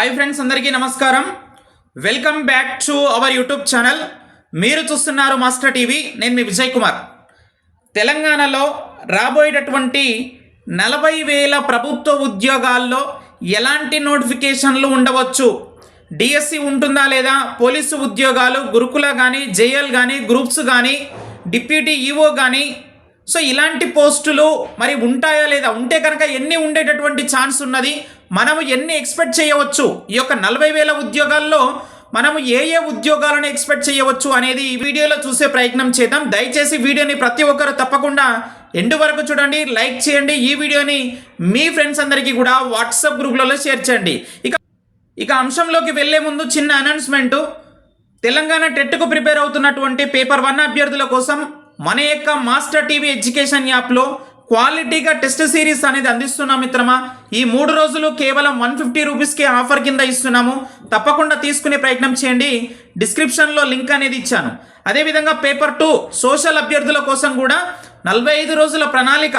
Hi friends అందరికీ నమస్కారం. Welcome back to our YouTube channel మీరు చూస్తున్నారు మాస్టర్ టీవీ నేను మీ విజయ్ కుమార్. తెలంగాణలో రాబోయేటటువంటి నలభై వేల ప్రభుత్వ ఉద్యోగాల్లో ఎలాంటి నోటిఫికేషన్లు ఉండవచ్చు? డిఎస్సి ఉంటుందా లేదా? పోలీసు ఉద్యోగాలు గురుకుల కానీ జేఎల్ కానీ గ్రూప్స్ కానీ డిప్యూటీ ఈఓ కానీ సో ఇలాంటి పోస్టులు మరి ఉంటాయా లేదా? ఉంటే కనుక ఎన్ని ఉండేటటువంటి ఛాన్స్ ఉన్నది? మనము ఎన్ని ఎక్స్పెక్ట్ చేయవచ్చు? ఈ యొక్క నలభై వేల ఉద్యోగాల్లో మనము ఏ ఏ ఉద్యోగాలను ఎక్స్పెక్ట్ చేయవచ్చు అనేది ఈ వీడియోలో చూసే ప్రయత్నం చేద్దాం. దయచేసి వీడియోని ప్రతి ఒక్కరు తప్పకుండా ఎండు వరకు చూడండి లైక్ చేయండి. ఈ వీడియోని మీ ఫ్రెండ్స్ అందరికీ కూడా వాట్సాప్ గ్రూప్లలో షేర్ చేయండి. ఇక ఇక అంశంలోకి వెళ్ళే ముందు చిన్న అనౌన్స్మెంట్ తెలంగాణ టెట్కు ప్రిపేర్ అవుతున్నటువంటి పేపర్ వన్ అభ్యర్థుల కోసం మన యొక్క మాస్టర్ టీవీ ఎడ్యుకేషన్ యాప్లో క్వాలిటీగా టెస్ట్ సిరీస్ అనేది అందిస్తున్నాం మిత్రమా? ఈ మూడు రోజులు కేవలం వన్ ఫిఫ్టీ రూపీస్కి ఆఫర్ కింద ఇస్తున్నాము. తప్పకుండా తీసుకునే ప్రయత్నం చేయండి. డిస్క్రిప్షన్లో లింక్ అనేది ఇచ్చాను. అదేవిధంగా పేపర్ టూ సోషల్ అభ్యర్థుల కోసం కూడా నలభై ఐదు రోజుల ప్రణాళిక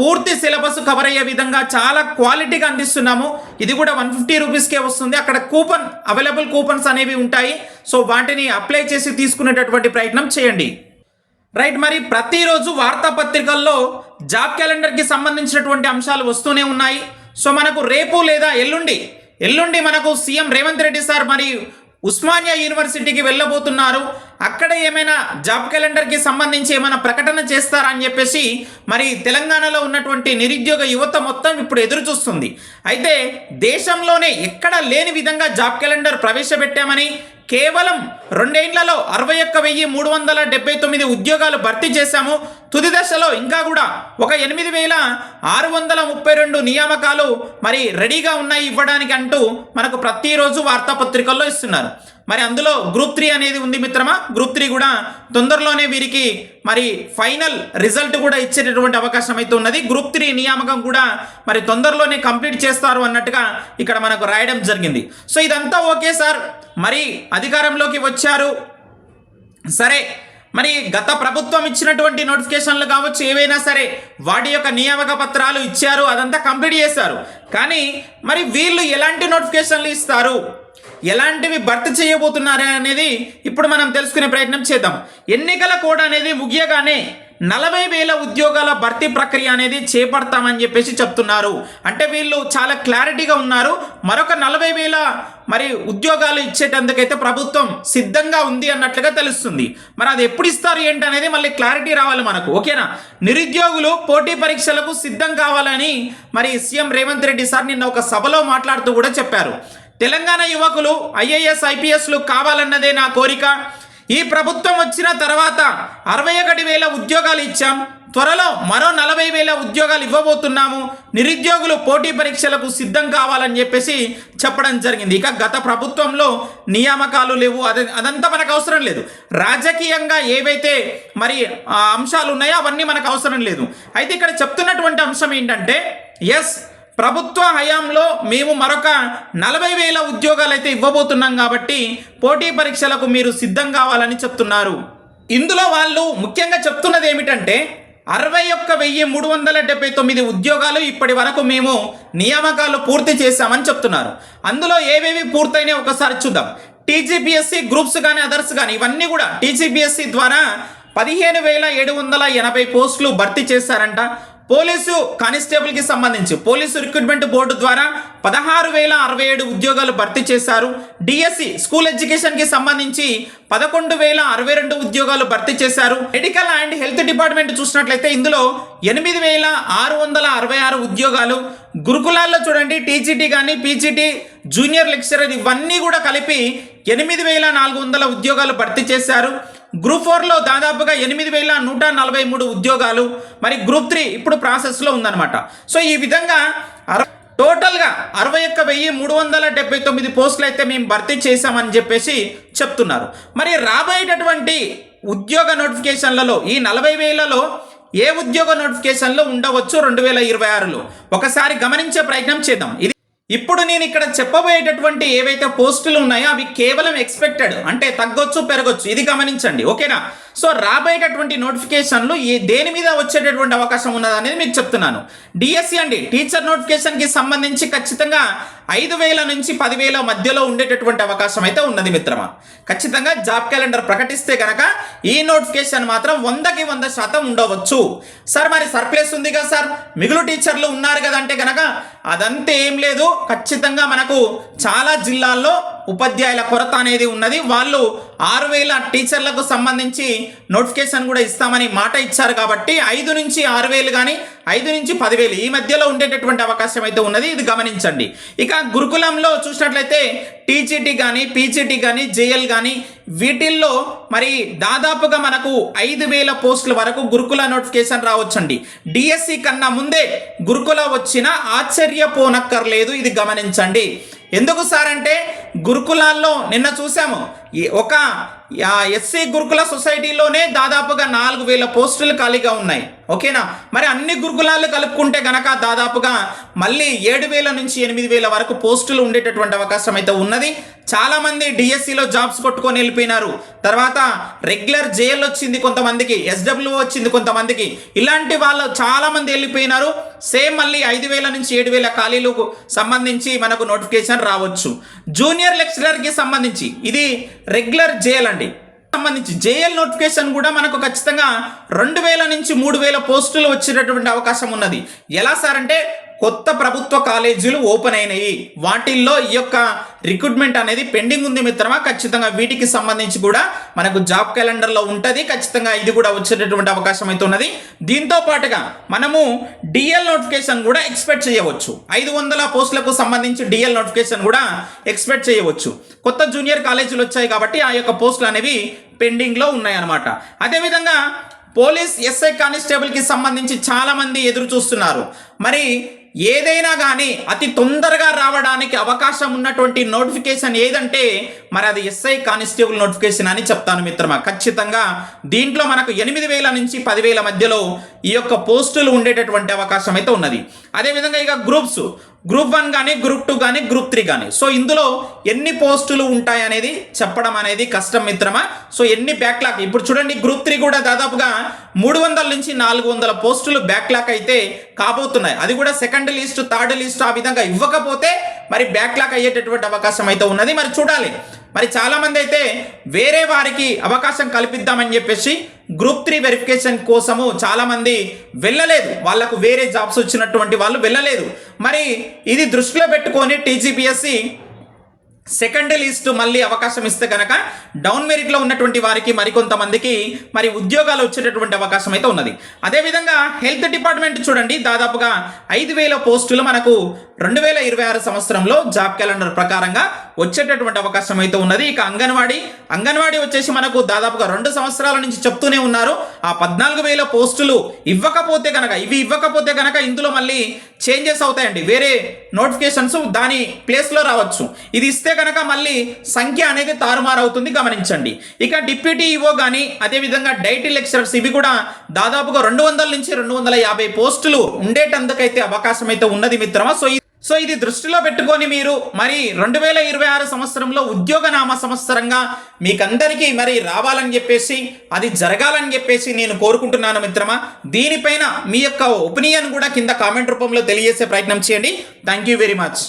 పూర్తి సిలబస్ కవర్ అయ్యే విధంగా చాలా క్వాలిటీగా అందిస్తున్నాము. ఇది కూడా వన్ ఫిఫ్టీ రూపీస్కే వస్తుంది. అక్కడ కూపన్ అవైలబుల్ కూపన్స్ అనేవి ఉంటాయి. సో వాటిని అప్లై చేసి తీసుకునేటటువంటి ప్రయత్నం చేయండి. రైట్ మరి ప్రతిరోజు వార్తాపత్రికల్లో జాబ్ క్యాలెండర్కి సంబంధించినటువంటి అంశాలు వస్తూనే ఉన్నాయి. సో మనకు రేపు లేదా ఎల్లుండి ఎల్లుండి మనకు సీఎం రేవంత్ రెడ్డి సార్ మరి ఉస్మానియా యూనివర్సిటీకి వెళ్ళబోతున్నారు. అక్కడ ఏమైనా జాబ్ క్యాలెండర్కి సంబంధించి ఏమైనా ప్రకటన చేస్తారా అని చెప్పేసి మరి తెలంగాణలో ఉన్నటువంటి నిరుద్యోగ యువత మొత్తం ఇప్పుడు ఎదురు చూస్తుంది. అయితే దేశంలోనే ఎక్కడ లేని విధంగా జాబ్ క్యాలెండర్ ప్రవేశపెట్టామని కేవలం రెండేండ్లలో అరవై ఒక్క వెయ్యి మూడు వందల డెబ్బై తొమ్మిది ఉద్యోగాలు భర్తీ చేశాము. తుది దశలో ఇంకా కూడా ఒక ఎనిమిది వేల ఆరు వందల ముప్పై రెండు నియామకాలు మరి రెడీగా ఉన్నాయి ఇవ్వడానికి అంటూ మనకు ప్రతిరోజు వార్తాపత్రికల్లో ఇస్తున్నారు. మరి అందులో గ్రూప్ త్రీ అనేది ఉంది మిత్రమా? గ్రూప్ త్రీ కూడా తొందరలోనే వీరికి మరి ఫైనల్ రిజల్ట్ కూడా ఇచ్చేటటువంటి అవకాశం అయితే ఉన్నది. గ్రూప్ త్రీ నియామకం కూడా మరి తొందరలోనే కంప్లీట్ చేస్తారు అన్నట్టుగా ఇక్కడ మనకు రాయడం జరిగింది. సో ఇదంతా ఓకే సార్. మరి అధికారంలోకి వచ్చారు. సరే. మరి గత ప్రభుత్వం ఇచ్చినటువంటి నోటిఫికేషన్లు కావచ్చు ఏవైనా సరే వాటి యొక్క నియామక పత్రాలు ఇచ్చారు అదంతా కంప్లీట్ చేశారు. కానీ మరి వీళ్ళు ఎలాంటి నోటిఫికేషన్లు ఇస్తారు? ఎలాంటివి భర్తీ చేయబోతున్నారా అనేది ఇప్పుడు మనం తెలుసుకునే ప్రయత్నం చేద్దాం. ఎన్నికల కోడ్ అనేది ముగియగానే నలభై వేల ఉద్యోగాల భర్తీ ప్రక్రియ అనేది చేపడతామని చెప్పేసి చెప్తున్నారు. అంటే వీళ్ళు చాలా క్లారిటీగా ఉన్నారు. మరొక నలభై వేల మరి ఉద్యోగాలు ఇచ్చేటందుకైతే ప్రభుత్వం సిద్ధంగా ఉంది అన్నట్లుగా తెలుస్తుంది. మరి అది ఎప్పుడు ఇస్తారు ఏంటి అనేది మళ్ళీ క్లారిటీ రావాలి మనకు. ఓకేనా? నిరుద్యోగులు పోటీ పరీక్షలకు సిద్ధం కావాలని మరి సీఎం రేవంత్ రెడ్డి సార్ నిన్న ఒక సభలో మాట్లాడుతూ కూడా చెప్పారు. తెలంగాణ యువకులు ఐఏఎస్ ఐపీఎస్లు కావాలన్నదే నా కోరిక. ఈ ప్రభుత్వం వచ్చిన తర్వాత అరవై ఒకటి వేల ఉద్యోగాలు ఇచ్చాం. త్వరలో మరో నలభై వేల ఉద్యోగాలు ఇవ్వబోతున్నాము. నిరుద్యోగులు పోటీ పరీక్షలకు సిద్ధం కావాలని చెప్పేసి చెప్పడం జరిగింది. ఇక గత ప్రభుత్వంలో నియామకాలు లేవు. అదే అదంతా మనకు అవసరం లేదు. రాజకీయంగా ఏవైతే మరి ఆ, అంశాలు ఉన్నాయో అవన్నీ మనకు అవసరం లేదు. అయితే ఇక్కడ చెప్తున్నటువంటి అంశం ఏంటంటే ఎస్ ప్రభుత్వ హయాంలో మేము మరొక నలభై వేల ఉద్యోగాలు అయితే ఇవ్వబోతున్నాం కాబట్టి పోటీ పరీక్షలకు మీరు సిద్ధం కావాలని చెప్తున్నారు. ఇందులో వాళ్ళు ముఖ్యంగా చెప్తున్నది ఏమిటంటే అరవై ఒక్క వెయ్యి మూడు వందల డెబ్బై తొమ్మిది ఉద్యోగాలు ఇప్పటి వరకు మేము నియామకాలు పూర్తి చేశామని చెప్తున్నారు. అందులో ఏవేవి పూర్తయినాయి ఒకసారి చూద్దాం. టీజీపీఎస్సీ గ్రూప్స్ కానీ అదర్స్ కానీ ఇవన్నీ కూడా టీజీపీఎస్సీ ద్వారా పదిహేను వేల ఏడు వందల ఎనభై పోస్టులు భర్తీ చేశారంట. పోలీసు కానిస్టేబుల్కి సంబంధించి పోలీసు రిక్రూట్మెంట్ బోర్డు ద్వారా పదహారు వేల అరవై ఏడు ఉద్యోగాలు భర్తీ చేశారు. డిఎస్సి స్కూల్ ఎడ్యుకేషన్కి సంబంధించి పదకొండు వేల అరవై రెండు ఉద్యోగాలు భర్తీ చేశారు. మెడికల్ అండ్ హెల్త్ డిపార్ట్మెంట్ చూసినట్లయితే ఇందులో ఎనిమిది వేల ఆరు వందల అరవై ఆరు ఉద్యోగాలు. గురుకులాల్లో చూడండి టీజీటీ కానీ పీజీటీ జూనియర్ లెక్చరర్ ఇవన్నీ కూడా కలిపి ఎనిమిది వేల నాలుగు వందల ఉద్యోగాలు భర్తీ చేశారు. గ్రూప్ ఫోర్లో దాదాపుగా ఎనిమిది వేల నూట నలభై మూడు ఉద్యోగాలు మరి గ్రూప్ త్రీ ఇప్పుడు ప్రాసెస్లో ఉందన్నమాట. సో ఈ విధంగా టోటల్గా అరవై ఒక్క వెయ్యి మూడు వందల డెబ్బై తొమ్మిది పోస్టులు అయితే మేము భర్తీ చేశామని చెప్పేసి చెప్తున్నారు. మరి రాబోయేటటువంటి ఉద్యోగ నోటిఫికేషన్లలో ఈ నలభై వేలలో ఏ ఉద్యోగ నోటిఫికేషన్లో ఉండవచ్చు రెండు వేల ఇరవై ఆరులో? ఒకసారి గమనించే ప్రయత్నం చేద్దాం. ఇది ఇప్పుడు నేను ఇక్కడ చెప్పబోయేటటువంటి ఏవైతే పోస్టులు ఉన్నాయో అవి కేవలం ఎక్స్పెక్టెడ్ అంటే తగ్గొచ్చు పెరగొచ్చు. ఇది గమనించండి ఓకేనా? సో రాబోయేటటువంటి నోటిఫికేషన్లు ఏ దేని మీద వచ్చేటటువంటి అవకాశం ఉన్నది అనేది మీకు చెప్తున్నాను. డిఎస్సి అండి టీచర్ నోటిఫికేషన్కి సంబంధించి ఖచ్చితంగా ఐదు వేల నుంచి పదివేల మధ్యలో ఉండేటటువంటి అవకాశం అయితే ఉన్నది మిత్రమా. ఖచ్చితంగా జాబ్ క్యాలెండర్ ప్రకటిస్తే కనుక ఈ నోటిఫికేషన్ మాత్రం వందకి వంద శాతం ఉండవచ్చు. సార్ మరి సర్ప్లేస్ ఉంది కదా సార్. మిగులు టీచర్లు ఉన్నారు కదా అంటే అదంతా ఏం లేదు. ఖచ్చితంగా మనకు చాలా జిల్లాల్లో ఉపాధ్యాయుల కొరత అనేది ఉన్నది. వాళ్ళు ఆరు వేల టీచర్లకు సంబంధించి నోటిఫికేషన్ కూడా ఇస్తామని మాట ఇచ్చారు కాబట్టి ఐదు నుంచి ఆరు వేలు కానీ ఐదు నుంచి పదివేలు ఈ మధ్యలో ఉండేటటువంటి అవకాశం అయితే ఉన్నది. ఇది గమనించండి. ఇక గురుకులంలో చూసినట్లయితే టీజీటీ కానీ పీజీటీ కానీ జేఎల్ కానీ వీటిల్లో మరి దాదాపుగా మనకు ఐదు వేల పోస్టుల వరకు గురుకుల నోటిఫికేషన్ రావచ్చండి. డిఎస్సి కన్నా ముందే గురుకుల వచ్చినా ఆశ్చర్యపోనక్కర్లేదు. ఇది గమనించండి. ఎందుకు సార్ అంటే గురుకులాల్లో నిన్న చూసాము ఈ ఒక ఎస్సీ గురుకుల సొసైటీలోనే దాదాపుగా నాలుగు వేల పోస్టులు ఖాళీగా ఉన్నాయి. ఓకేనా? మరి అన్ని గురుకులాలు కలుపుకుంటే గనక దాదాపుగా మళ్ళీ ఏడు వేల నుంచి ఎనిమిది వేల వరకు పోస్టులు ఉండేటటువంటి అవకాశం అయితే ఉన్నది. చాలామంది డిఎస్సిలో జాబ్స్ కొట్టుకొని వెళ్ళిపోయినారు. తర్వాత రెగ్యులర్ జేఎల్ వచ్చింది కొంతమందికి ఎస్డబ్ల్యూ వచ్చింది కొంతమందికి. ఇలాంటి వాళ్ళు చాలామంది వెళ్ళిపోయినారు. సేమ్ మళ్ళీ ఐదు వేల నుంచి ఏడు వేల ఖాళీలకు సంబంధించి మనకు నోటిఫికేషన్ రావచ్చు. జూనియర్ లెక్చరర్కి సంబంధించి ఇది రెగ్యులర్ జేఎల్ చూడండి సంబంధించి జేఎల్ నోటిఫికేషన్ కూడా మనకు ఖచ్చితంగా రెండు వేల నుంచి మూడు వేల పోస్టులు వచ్చేటటువంటి అవకాశం ఉన్నది. ఎలా సార్ అంటే కొత్త ప్రభుత్వ కాలేజీలు ఓపెన్ అయినాయి. వాటిల్లో ఈ యొక్క రిక్రూట్మెంట్ అనేది పెండింగ్ ఉంది మిత్రమా? ఖచ్చితంగా వీటికి సంబంధించి కూడా మనకు జాబ్ క్యాలెండర్లో ఉంటుంది. ఖచ్చితంగా ఇది కూడా వచ్చేటటువంటి అవకాశం అయితే ఉన్నది. దీంతో పాటుగా మనము డిఎల్ నోటిఫికేషన్ కూడా ఎక్స్పెక్ట్ చేయవచ్చు. ఐదు వందల పోస్టులకు సంబంధించి డిఎల్ నోటిఫికేషన్ కూడా ఎక్స్పెక్ట్ చేయవచ్చు. కొత్త జూనియర్ కాలేజీలు వచ్చాయి కాబట్టి ఆ యొక్క పోస్టులు అనేవి పెండింగ్లో ఉన్నాయన్నమాట. అదేవిధంగా పోలీస్ ఎస్ఐ కానిస్టేబుల్కి సంబంధించి చాలామంది ఎదురు చూస్తున్నారు. మరి ఏదైనా కానీ అతి తొందరగా రావడానికి అవకాశం ఉన్నటువంటి నోటిఫికేషన్ ఏదంటే మరి అది ఎస్ఐ కానిస్టేబుల్ నోటిఫికేషన్ అని చెప్తాను మిత్రమా. ఖచ్చితంగా దీంట్లో మనకు ఎనిమిది వేల నుంచి పదివేల మధ్యలో ఈ యొక్క పోస్టులు ఉండేటటువంటి అవకాశం అయితే ఉన్నది. అదేవిధంగా ఇక గ్రూప్స్ గ్రూప్ వన్ కానీ గ్రూప్ టూ కానీ గ్రూప్ త్రీ కానీ సో ఇందులో ఎన్ని పోస్టులు ఉంటాయి అనేది చెప్పడం అనేది కష్టం మిత్రమా? సో ఎన్ని బ్యాక్లాక్ ఇప్పుడు చూడండి గ్రూప్ త్రీ కూడా దాదాపుగా మూడు వందల నుంచి నాలుగు వందల పోస్టులు బ్యాక్లాక్ అయితే కాబోతున్నాయి. అది కూడా సెకండ్ లిస్ట్ థర్డ్ లిస్ట్ ఆ విధంగా ఇవ్వకపోతే మరి బ్యాక్లాక్ అయ్యేటటువంటి అవకాశం అయితే ఉన్నది. మరి చూడాలి. మరి చాలా మంది అయితే వేరే వారికి అవకాశం కల్పిద్దామని చెప్పేసి గ్రూప్ త్రీ వెరిఫికేషన్ కోసము చాలామంది వెళ్ళలేదు. వాళ్ళకు వేరే జాబ్స్ వచ్చినటువంటి వాళ్ళు వెళ్ళలేదు. మరి ఇది దృష్టిలో పెట్టుకొని టీజీపీఎస్సి సెకండ్ లిస్ట్ మళ్ళీ అవకాశం ఇస్తే కనుక డౌన్ మెరిట్లో ఉన్నటువంటి వారికి మరికొంతమందికి మరి ఉద్యోగాలు వచ్చేటటువంటి అవకాశం అయితే ఉన్నది. అదేవిధంగా హెల్త్ డిపార్ట్మెంట్ చూడండి దాదాపుగా ఐదు వేల పోస్టులు మనకు రెండు వేల ఇరవై ఆరు సంవత్సరంలో జాబ్ క్యాలెండర్ ప్రకారంగా వచ్చేటటువంటి అవకాశం అయితే ఉన్నది. ఇక అంగన్వాడీ అంగన్వాడీ వచ్చేసి మనకు దాదాపుగా రెండు సంవత్సరాల నుంచి చెప్తూనే ఉన్నారు. ఆ పద్నాలుగు వేల పోస్టులు ఇవ్వకపోతే కనుక ఇవి ఇవ్వకపోతే కనుక ఇందులో మళ్ళీ చేంజెస్ అవుతాయండి. వేరే నోటిఫికేషన్స్ దాని ప్లేస్లో రావచ్చు. ఇది ఇస్తే కనుక మళ్ళీ సంఖ్య అనేది తారుమారవుతుంది గమనించండి. ఇక డిప్యూటీ ఈవో కానీ అదేవిధంగా డైటీ లెక్చరర్స్ ఇవి కూడా దాదాపుగా రెండు వందల నుంచి రెండు వందల యాభై పోస్టులు ఉండేటందుకైతే అవకాశం అయితే ఉన్నది మిత్రమా? సో సో ఇది దృష్టిలో పెట్టుకొని మీరు మరి రెండు వేల ఇరవై ఆరు సంవత్సరంలో ఉద్యోగనామ సంవత్సరంగా మీకందరికీ మరి రావాలని చెప్పేసి అది జరగాలని చెప్పేసి నేను కోరుకుంటున్నాను మిత్రమా? దీనిపైన మీ యొక్క ఒపీనియన్ కూడా కింద కామెంట్ రూపంలో తెలియజేసే ప్రయత్నం చేయండి. Thank you very much.